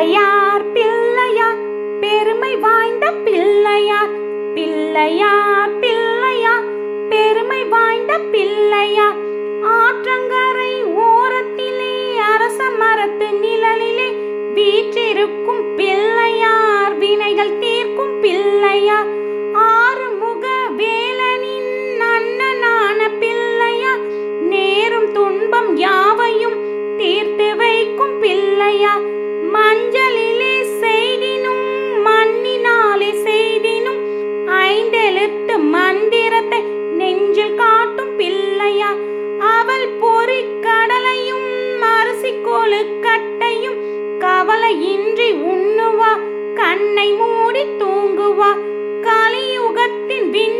பிள்ளையார் பிள்ளையார் பெருமை வாய்ந்த பிள்ளையார் பிள்ளையார் பிள்ளையார் பெருமை வாய்ந்த பிள்ளையார். ஆற்றங்கரை ஓரத்திலே அரச மரத்து நிழலிலே வீற்றிருக்கும் பிள்ளையார் வினைகள் தீர்க்கும் பிள்ளையார். ஆறுமுக வேலனின் அண்ணனான பிள்ளையார் நேரும் துன்பம் யாவையும் தீர்த்து வைக்கும் பிள்ளையார். மந்திரத்தை நெஞ்சில் காட்டும் பிள்ளையா? அவள் பொறி கடலையும் அரிசி கொழுக்கட்டையும் கவலையின்றி உண்ணுவா? கண்ணை மூடி தூங்குவா? கலியுகத்தின் விந்தையை